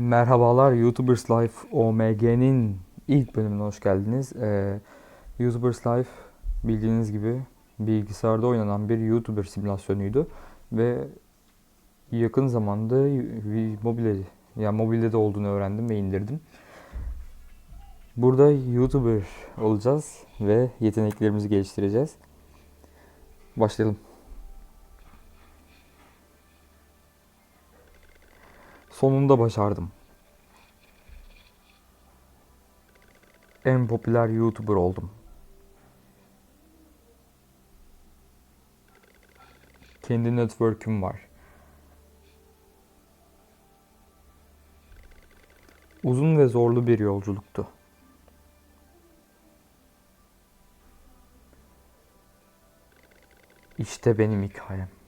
Merhabalar YouTubers Life OMG'nin ilk bölümüne hoş geldiniz. Ee, YouTubers Life bildiğiniz gibi bilgisayarda oynanan bir YouTuber simülasyonuydu ve yakın zamanda mobilde yani mobilde de olduğunu öğrendim ve indirdim. Burada YouTuber olacağız ve yeteneklerimizi geliştireceğiz. Başlayalım. Sonunda başardım. En popüler YouTuber oldum. Kendi network'üm var. Uzun ve zorlu bir yolculuktu. İşte benim hikayem.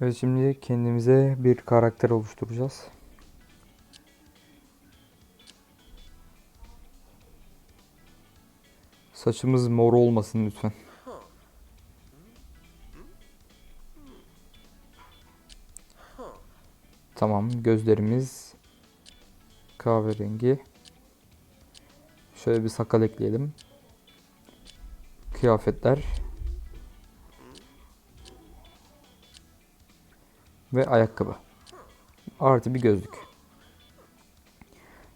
Evet şimdi kendimize bir karakter oluşturacağız. Saçımız mor olmasın lütfen. Tamam gözlerimiz kahverengi. Şöyle bir sakal ekleyelim. Kıyafetler ve ayakkabı. Artı bir gözlük.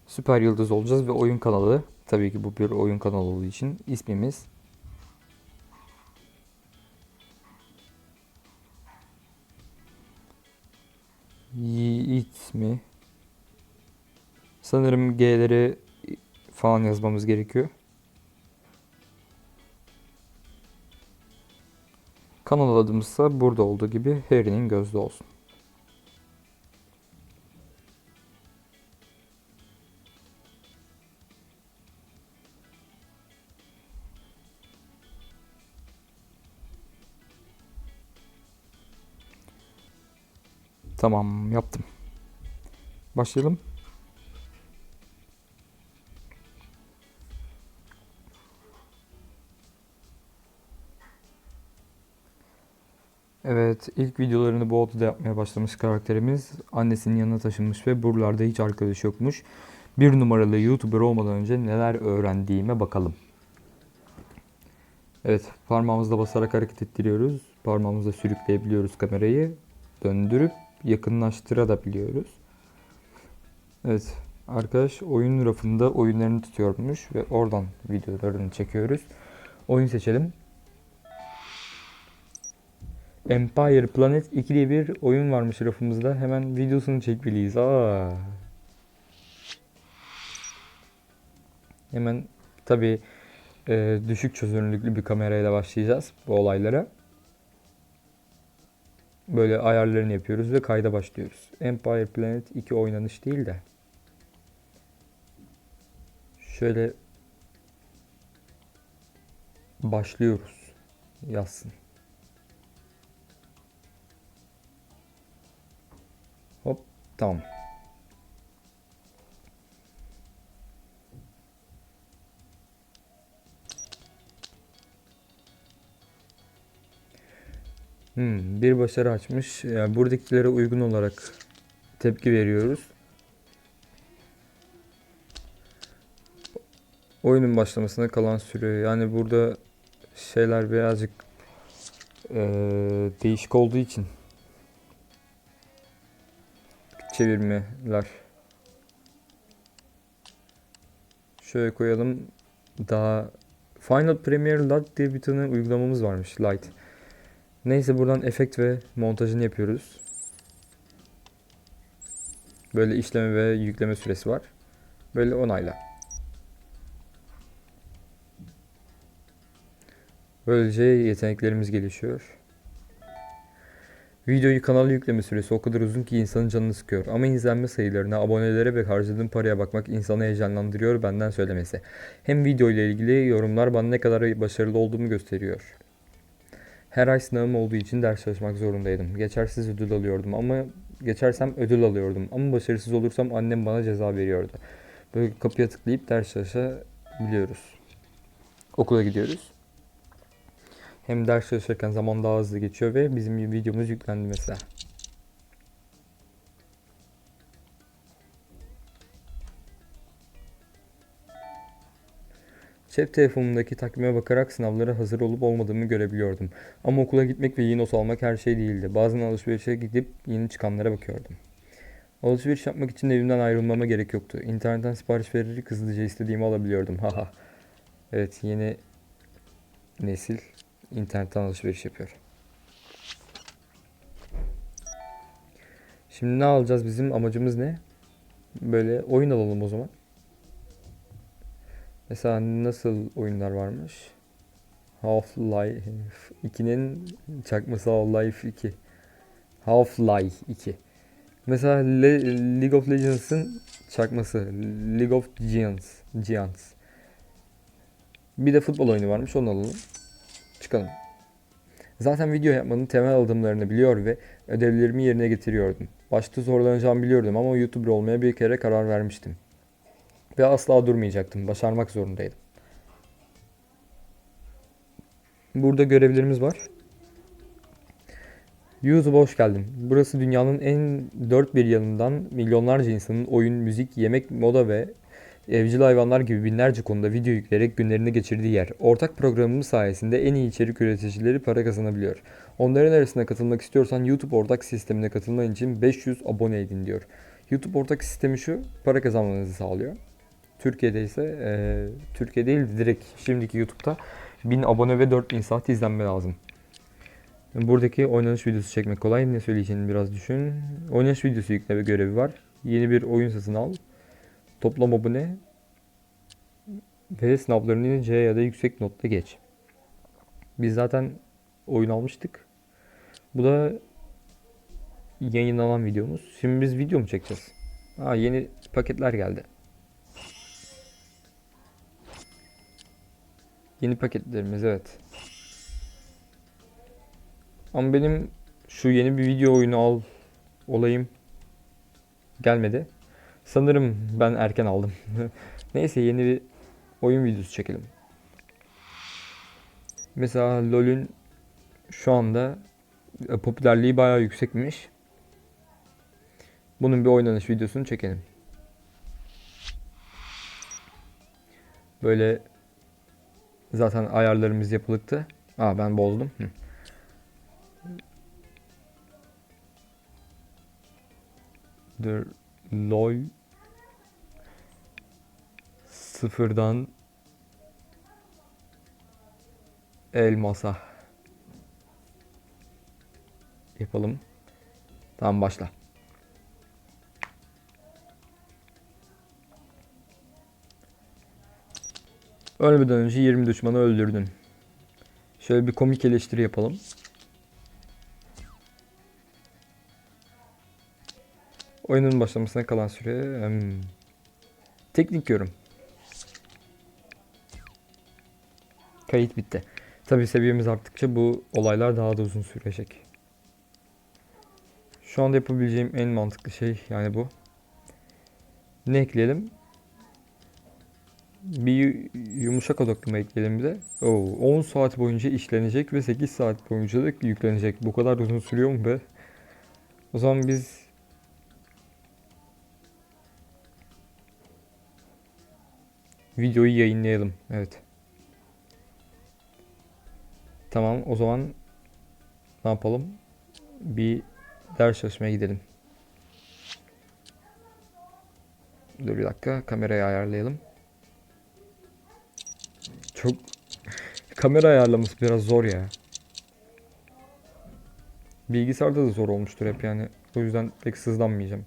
Süper yıldız olacağız ve oyun kanalı. Tabii ki bu bir oyun kanalı olduğu için ismimiz Yiğit mi? Sanırım G'leri falan yazmamız gerekiyor. Kanal adımızsa burada olduğu gibi Harry'nin gözlü olsun. Tamam yaptım. Başlayalım. Evet, ilk videolarını bu odada yapmaya başlamış karakterimiz annesinin yanına taşınmış ve buralarda hiç arkadaş yokmuş. Bir numaralı YouTuber olmadan önce neler öğrendiğime bakalım. Evet, parmağımızla basarak hareket ettiriyoruz. Parmağımızla sürükleyebiliyoruz kamerayı. Döndürüp yakınlaştırabiliyoruz. Evet, arkadaş oyun rafında oyunlarını tutuyormuş ve oradan videolarını çekiyoruz. Oyun seçelim. Empire Planet 2 diye bir oyun varmış rafımızda. Hemen videosunu çekmeliyiz. Aa. Hemen tabii e, düşük çözünürlüklü bir kamerayla başlayacağız bu olaylara. Böyle ayarlarını yapıyoruz ve kayda başlıyoruz. Empire Planet 2 oynanış değil de. Şöyle başlıyoruz. Yazsın. Hop tamam. Hmm, bir başarı açmış. Yani buradakilere uygun olarak tepki veriyoruz. Oyunun başlamasına kalan süre. Yani burada şeyler birazcık eee, değişik olduğu için çevirmeler. Şöyle koyalım. Daha Final Premiere Lite diye bir tane uygulamamız varmış. Lite. Neyse buradan efekt ve montajını yapıyoruz. Böyle işleme ve yükleme süresi var. Böyle onayla. Böylece yeteneklerimiz gelişiyor. Videoyu kanala yükleme süresi o kadar uzun ki insanın canını sıkıyor. Ama izlenme sayılarına, abonelere ve harcadığım paraya bakmak insanı heyecanlandırıyor benden söylemesi. Hem video ile ilgili yorumlar bana ne kadar başarılı olduğumu gösteriyor. Her ay sınavım olduğu için ders çalışmak zorundaydım. Geçersiz ödül alıyordum ama geçersem ödül alıyordum. Ama başarısız olursam annem bana ceza veriyordu. Böyle kapıya tıklayıp ders çalışabiliyoruz. Okula gidiyoruz. Hem ders çalışırken zaman daha hızlı geçiyor ve bizim videomuz yüklendi mesela. Cep telefonumdaki takvime bakarak sınavlara hazır olup olmadığımı görebiliyordum. Ama okula gitmek ve iyi not almak her şey değildi. Bazen alışverişe gidip yeni çıkanlara bakıyordum. Alışveriş yapmak için evimden ayrılmama gerek yoktu. İnternetten sipariş vererek hızlıca istediğimi alabiliyordum. Haha. Evet yeni nesil internetten alışveriş yapıyor. Şimdi ne alacağız bizim amacımız ne? Böyle oyun alalım o zaman. Mesela nasıl oyunlar varmış? Half-Life 2'nin çakması Half-Life 2. Half-Life 2. Mesela Le- League of Legends'ın çakması League of Giants. Giants. Bir de futbol oyunu varmış onu alalım. Çıkalım. Zaten video yapmanın temel adımlarını biliyor ve ödevlerimi yerine getiriyordum. Başta zorlanacağımı biliyordum ama YouTuber olmaya bir kere karar vermiştim. Ve asla durmayacaktım. Başarmak zorundaydım. Burada görevlerimiz var. YouTube'a hoş geldin. Burası dünyanın en dört bir yanından milyonlarca insanın oyun, müzik, yemek, moda ve evcil hayvanlar gibi binlerce konuda video yükleyerek günlerini geçirdiği yer. Ortak programımız sayesinde en iyi içerik üreticileri para kazanabiliyor. Onların arasına katılmak istiyorsan YouTube ortak sistemine katılman için 500 abone edin diyor. YouTube ortak sistemi şu, para kazanmanızı sağlıyor. Türkiye'de ise eee, Türkiye değil direkt şimdiki YouTube'da 1000 abone ve 4000 saat izlenme lazım. Buradaki oynanış videosu çekmek kolay. Ne söyleyeceğini biraz düşün. Oynanış videosu yükleme görevi var. Yeni bir oyun satın al. Toplam abone ve sınavlarını C ya da yüksek notla geç. Biz zaten oyun almıştık. Bu da yayınlanan videomuz. Şimdi biz video mu çekeceğiz? Ha yeni paketler geldi. Yeni paketlerimiz evet. Ama benim şu yeni bir video oyunu al olayım gelmedi. Sanırım ben erken aldım. Neyse yeni bir oyun videosu çekelim. Mesela LoL'ün şu anda e, popülerliği bayağı yüksekmiş. Bunun bir oynanış videosunu çekelim. Böyle zaten ayarlarımız yapılıktı. Aa ben bozdum. Hı. Dur. LOL sıfırdan elmasa yapalım. Tamam başla. Ölmeden önce 20 düşmanı öldürdün. Şöyle bir komik eleştiri yapalım. Oyunun başlamasına kalan süre... hmm. Teknik yorum. Kayıt bitti. Tabi seviyemiz arttıkça bu olaylar daha da uzun sürecek. Şu anda yapabileceğim en mantıklı şey yani bu. Ne ekleyelim? Bir yumuşak odaklama ekleyelim bir de. Oo, 10 saat boyunca işlenecek ve 8 saat boyunca da yüklenecek. Bu kadar uzun sürüyor mu be? O zaman biz videoyu yayınlayalım. Evet. Tamam o zaman ne yapalım? Bir ders çalışmaya gidelim. Dur bir dakika kamerayı ayarlayalım. Çok kamera ayarlaması biraz zor ya. Bilgisayarda da zor olmuştur hep yani. O yüzden pek sızlanmayacağım.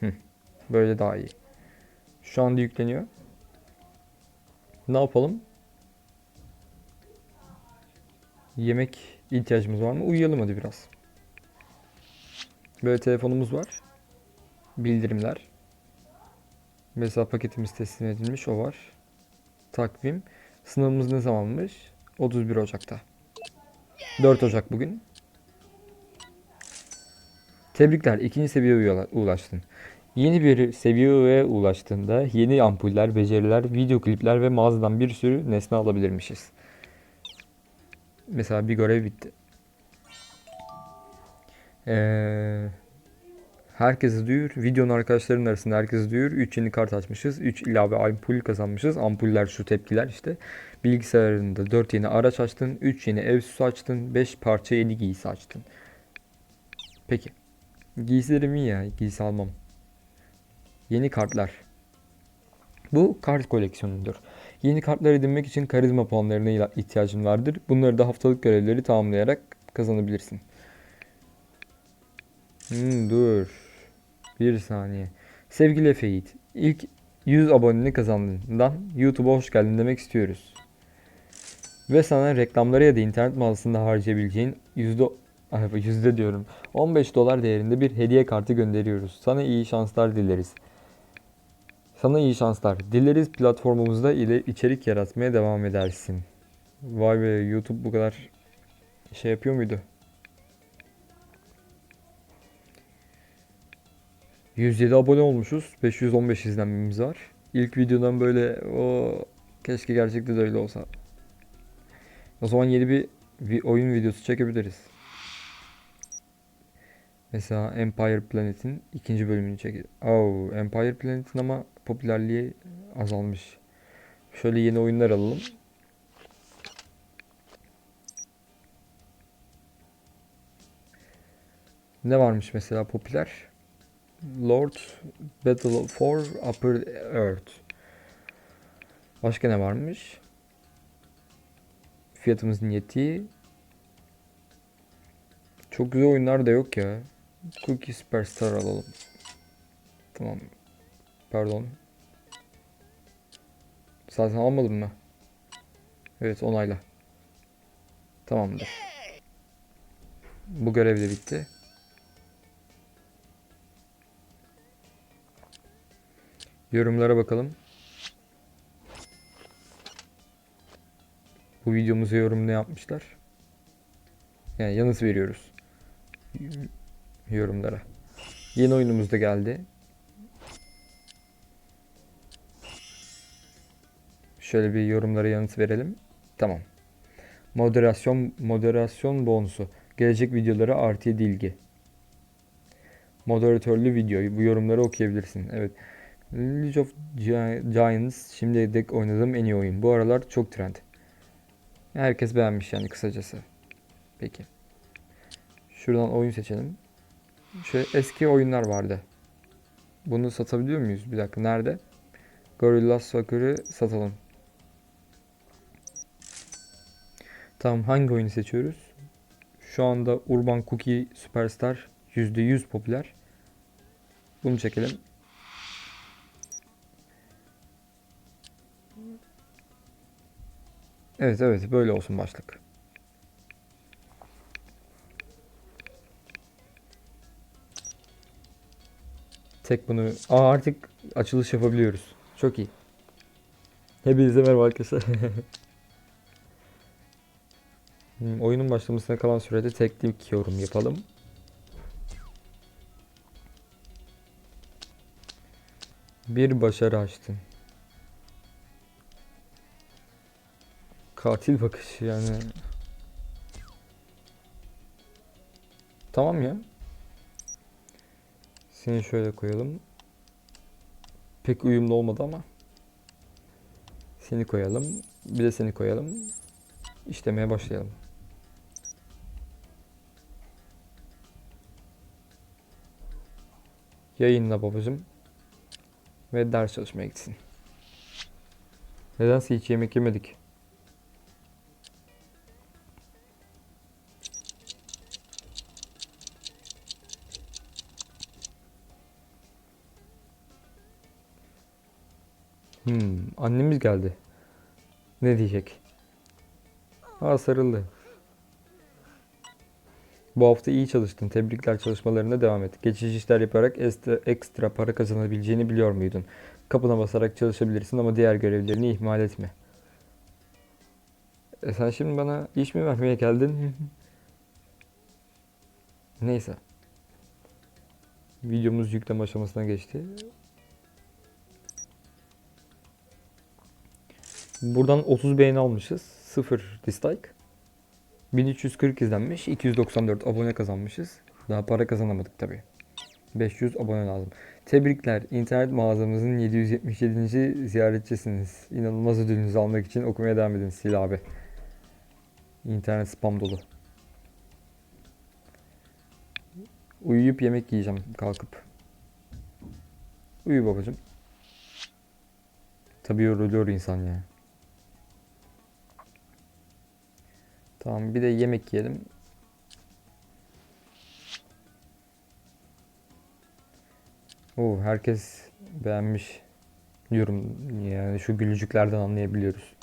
Hı, böyle daha iyi. Şu anda yükleniyor. Ne yapalım? Yemek ihtiyacımız var mı? Uyuyalım hadi biraz. Böyle telefonumuz var. Bildirimler. Mesela paketimiz teslim edilmiş o var. Takvim. Sınavımız ne zamanmış? 31 Ocak'ta. 4 Ocak bugün. Tebrikler ikinci seviyeye ulaştın. Yeni bir seviyeye ulaştığında yeni ampuller, beceriler, video klipler ve mağazadan bir sürü nesne alabilirmişiz. Mesela bir görev bitti. Ee, Herkesi duyur. Videonun arkadaşların arasında herkesi duyur. 3 yeni kart açmışız. 3 ilave ampul kazanmışız. Ampuller şu tepkiler işte. Bilgisayarında 4 yeni araç açtın. 3 yeni ev süsü açtın. 5 parça yeni giysi açtın. Peki. Giysilerim iyi ya. Giysi almam. Yeni kartlar. Bu kart koleksiyonudur. Yeni kartlar edinmek için karizma puanlarına ihtiyacın vardır. Bunları da haftalık görevleri tamamlayarak kazanabilirsin. Hmm, dur. Bir saniye. Sevgili Efe Yiğit, ilk 100 aboneni kazandığından YouTube'a hoş geldin demek istiyoruz. Ve sana reklamlara ya da internet mağazasında harcayabileceğin yüzde yüzde diyorum 15 dolar değerinde bir hediye kartı gönderiyoruz. Sana iyi şanslar dileriz. Sana iyi şanslar. Dileriz platformumuzda ile içerik yaratmaya devam edersin. Vay be YouTube bu kadar şey yapıyor muydu? 107 abone olmuşuz. 515 izlenmemiz var. İlk videodan böyle o keşke gerçekten de öyle olsa. O zaman yeni bir, bir oyun videosu çekebiliriz. Mesela Empire Planet'in ikinci bölümünü çek. Oh, Empire Planet'in ama popülerliği azalmış. Şöyle yeni oyunlar alalım. Ne varmış mesela popüler? Lord Battle for Upper Earth. Başka ne varmış? Fiyatımızın yettiği. Çok güzel oyunlar da yok ya. Cookie Superstar alalım. Tamam. Pardon. Zaten almadım mı? Evet onayla. Tamamdır. Bu görev de bitti. Yorumlara bakalım. Bu videomuza yorum ne yapmışlar? Yani yanıt veriyoruz. Yorumlara. Yeni oyunumuz da geldi. Şöyle bir yorumlara yanıt verelim. Tamam. Moderasyon moderasyon bonusu. Gelecek videolara artı yedi ilgi. Moderatörlü video. Bu yorumları okuyabilirsin. Evet. League of Gi- Giants şimdiye dek oynadığım en iyi oyun. Bu aralar çok trend. Herkes beğenmiş yani kısacası. Peki. Şuradan oyun seçelim. Şöyle eski oyunlar vardı. Bunu satabiliyor muyuz? Bir dakika nerede? Gorilla Soccer'ı satalım. Tamam hangi oyunu seçiyoruz? Şu anda Urban Cookie Superstar %100 popüler. Bunu çekelim. Evet evet böyle olsun başlık. Tek bunu... Aa artık açılış yapabiliyoruz. Çok iyi. Hepinize merhaba arkadaşlar. Hmm, Oyunun başlamasına kalan sürede teknik yorum yapalım. Bir başarı açtın. Katil bakışı yani. Tamam ya. Seni şöyle koyalım. Pek uyumlu olmadı ama. Seni koyalım. Bir de seni koyalım. İşlemeye başlayalım. Yayınla babacım. Ve ders çalışmaya gitsin. Nedense hiç yemek yemedik. Hmm, annemiz geldi. Ne diyecek? Aa sarıldı. Bu hafta iyi çalıştın. Tebrikler çalışmalarına devam et. Geçici işler yaparak ekstra, ekstra para kazanabileceğini biliyor muydun? Kapına basarak çalışabilirsin ama diğer görevlerini ihmal etme. E sen şimdi bana iş mi vermeye geldin? Neyse. Videomuz yükleme aşamasına geçti. Buradan 30 beğeni almışız. 0 dislike. 1340 izlenmiş. 294 abone kazanmışız. Daha para kazanamadık tabi. 500 abone lazım. Tebrikler. İnternet mağazamızın 777. ziyaretçisiniz. İnanılmaz ödülünüzü almak için okumaya devam edin Sil abi. İnternet spam dolu. Uyuyup yemek yiyeceğim kalkıp. Uyu babacım. Tabii yoruluyor insan ya. Tamam bir de yemek yiyelim. Oo, herkes beğenmiş yorum yani şu gülücüklerden anlayabiliyoruz.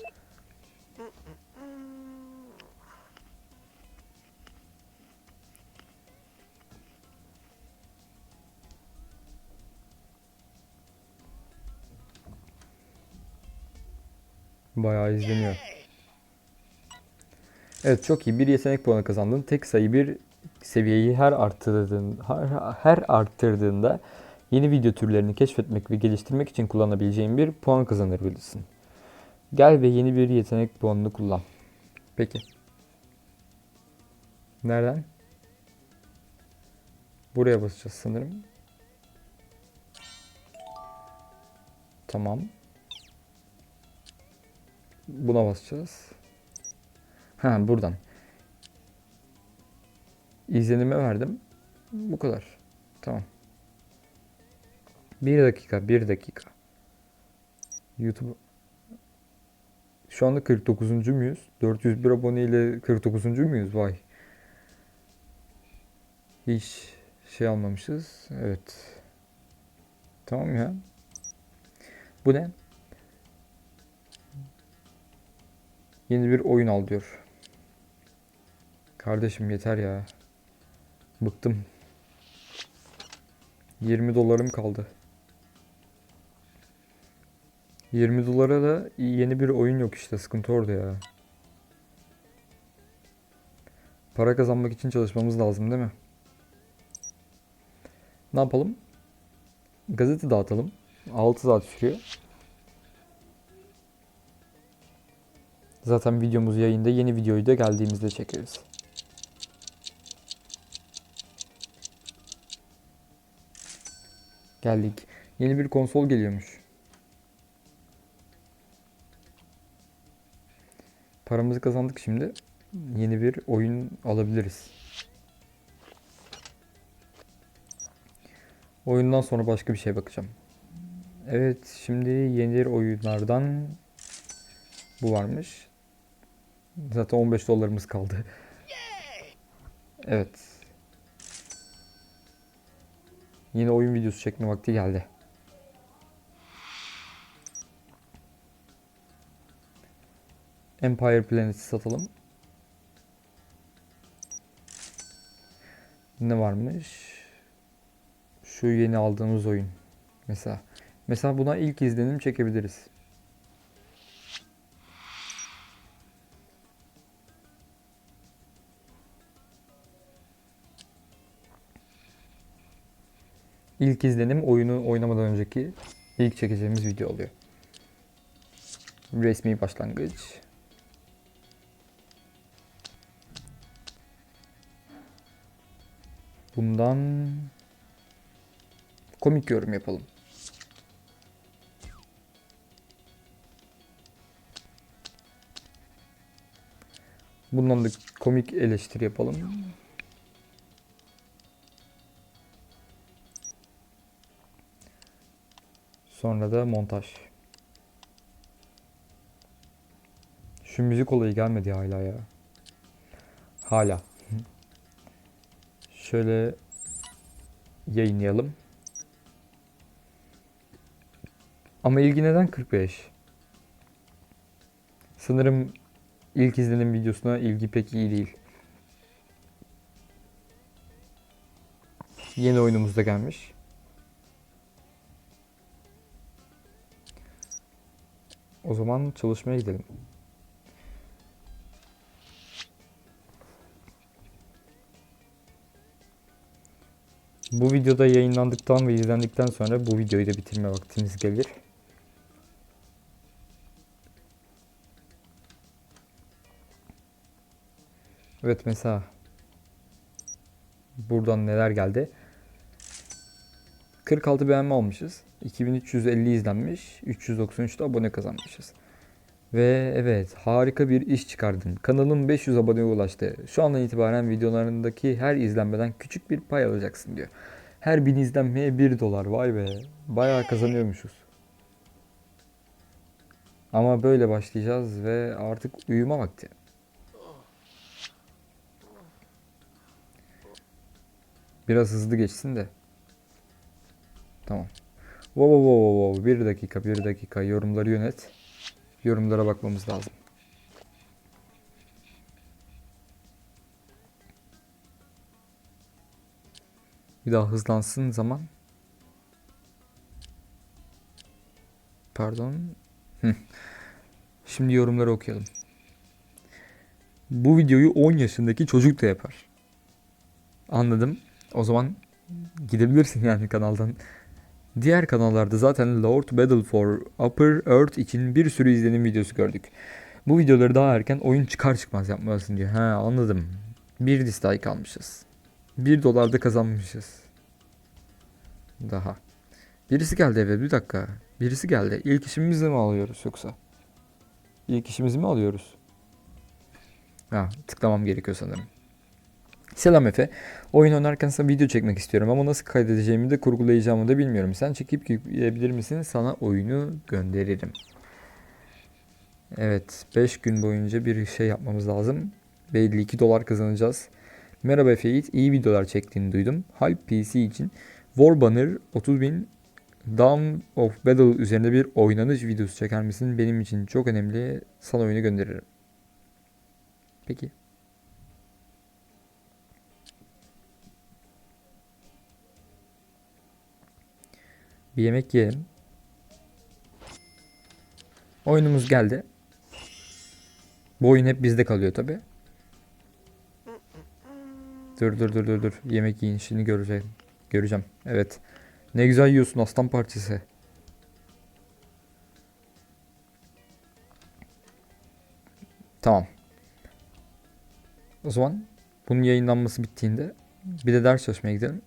Bayağı izleniyor. Evet çok iyi. Bir yetenek puanı kazandın. Tek sayı bir seviyeyi her arttırdığın her, her arttırdığında yeni video türlerini keşfetmek ve geliştirmek için kullanabileceğin bir puan kazanabilirsin. Gel ve yeni bir yetenek puanını kullan. Peki. Nereden? Buraya basacağız sanırım. Tamam. Buna basacağız. Ha buradan. İzlenime verdim. Bu kadar. Tamam. Bir dakika, bir dakika. YouTube şu anda 49. muyuz? 401 abone ile 49. muyuz? Vay. Hiç şey almamışız. Evet. Tamam ya. Bu ne? Yeni bir oyun al diyor. Kardeşim yeter ya. Bıktım. 20 dolarım kaldı. 20 dolara da yeni bir oyun yok işte sıkıntı orada ya. Para kazanmak için çalışmamız lazım değil mi? Ne yapalım? Gazete dağıtalım. 6 saat sürüyor. Zaten videomuz yayında. Yeni videoyu da geldiğimizde çekeriz. Geldik. Yeni bir konsol geliyormuş. Paramızı kazandık şimdi. Yeni bir oyun alabiliriz. Oyundan sonra başka bir şey bakacağım. Evet, şimdi yeni oyunlardan bu varmış. Zaten 15 dolarımız kaldı. Evet. Yine oyun videosu çekme vakti geldi. Empire Planet'i satalım. Ne varmış? Şu yeni aldığımız oyun. Mesela. Mesela buna ilk izlenim çekebiliriz. İlk izlenim oyunu oynamadan önceki ilk çekeceğimiz video oluyor. Resmi başlangıç. Bundan komik yorum yapalım. Bundan da komik eleştiri yapalım. Sonra da montaj. Şu müzik olayı gelmedi hala ya. Hala. Şöyle yayınlayalım. Ama ilgi neden 45? Sanırım ilk izlenen videosuna ilgi pek iyi değil. Yeni oyunumuz da gelmiş. O zaman çalışmaya gidelim. Bu videoda yayınlandıktan ve izlendikten sonra bu videoyu da bitirme vaktiniz gelir. Evet mesela buradan neler geldi? 46 beğenme almışız. 2350 izlenmiş. 393 de abone kazanmışız. Ve evet harika bir iş çıkardın. Kanalın 500 aboneye ulaştı. Şu andan itibaren videolarındaki her izlenmeden küçük bir pay alacaksın diyor. Her bin izlenmeye 1 dolar. Vay be. Bayağı kazanıyormuşuz. Ama böyle başlayacağız ve artık uyuma vakti. Biraz hızlı geçsin de. Tamam. Wow, wow, wow, wow. Bir dakika, bir dakika. Yorumları yönet. Yorumlara bakmamız lazım. Bir daha hızlansın zaman. Pardon. Şimdi yorumları okuyalım. Bu videoyu 10 yaşındaki çocuk da yapar. Anladım. O zaman gidebilirsin yani kanaldan. Diğer kanallarda zaten Lord Battle for Upper Earth için bir sürü izlenim videosu gördük. Bu videoları daha erken oyun çıkar çıkmaz yapmalısın diyor. He anladım. Bir dislike almışız. 1 dolar da kazanmışız. Daha. Birisi geldi eve bir dakika. Birisi geldi. İlk işimizi mi alıyoruz yoksa? İlk işimizi mi alıyoruz? Ha tıklamam gerekiyor sanırım. Selam Efe. Oyun oynarken sana video çekmek istiyorum ama nasıl kaydedeceğimi de kurgulayacağımı da bilmiyorum. Sen çekip yükleyebilir misin? Sana oyunu gönderirim. Evet, 5 gün boyunca bir şey yapmamız lazım. Belli 2 dolar kazanacağız. Merhaba Efe Yiğit, iyi videolar çektiğini duydum. Hype PC için Warbanner 30.000 Dawn of Battle üzerinde bir oynanış videosu çeker misin? Benim için çok önemli. Sana oyunu gönderirim. Peki. Bir yemek yiyelim. Oyunumuz geldi. Bu oyun hep bizde kalıyor tabi. Dur dur dur dur dur. Yemek yiyin şimdi göreceğim. Göreceğim. Evet. Ne güzel yiyorsun aslan parçası. Tamam. O zaman bunun yayınlanması bittiğinde bir de ders çalışmaya gidelim.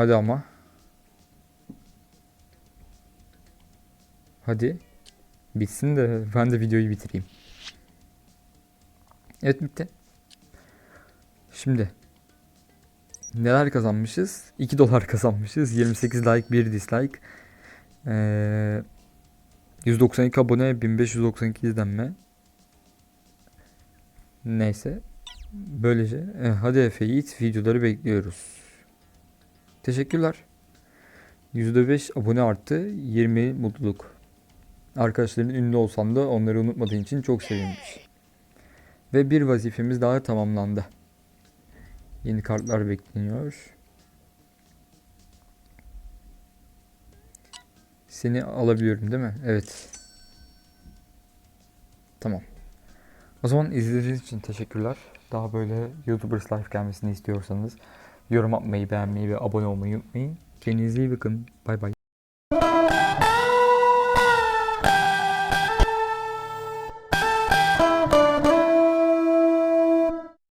Hadi ama. Hadi. Bitsin de ben de videoyu bitireyim. Evet bitti. Şimdi. Neler kazanmışız? 2 dolar kazanmışız. 28 like, 1 dislike. Ee, 192 abone, 1592 izlenme. Neyse. Böylece. E, hadi Efe Yiğit videoları bekliyoruz. Teşekkürler. %5 abone arttı. 20 mutluluk. Arkadaşların ünlü olsan da onları unutmadığın için çok sevinmiş. Ve bir vazifemiz daha tamamlandı. Yeni kartlar bekleniyor. Seni alabiliyorum değil mi? Evet. Tamam. O zaman izlediğiniz için teşekkürler. Daha böyle YouTubers Life gelmesini istiyorsanız yorum atmayı, beğenmeyi ve abone olmayı unutmayın. Kendinize iyi bakın. Bay bay.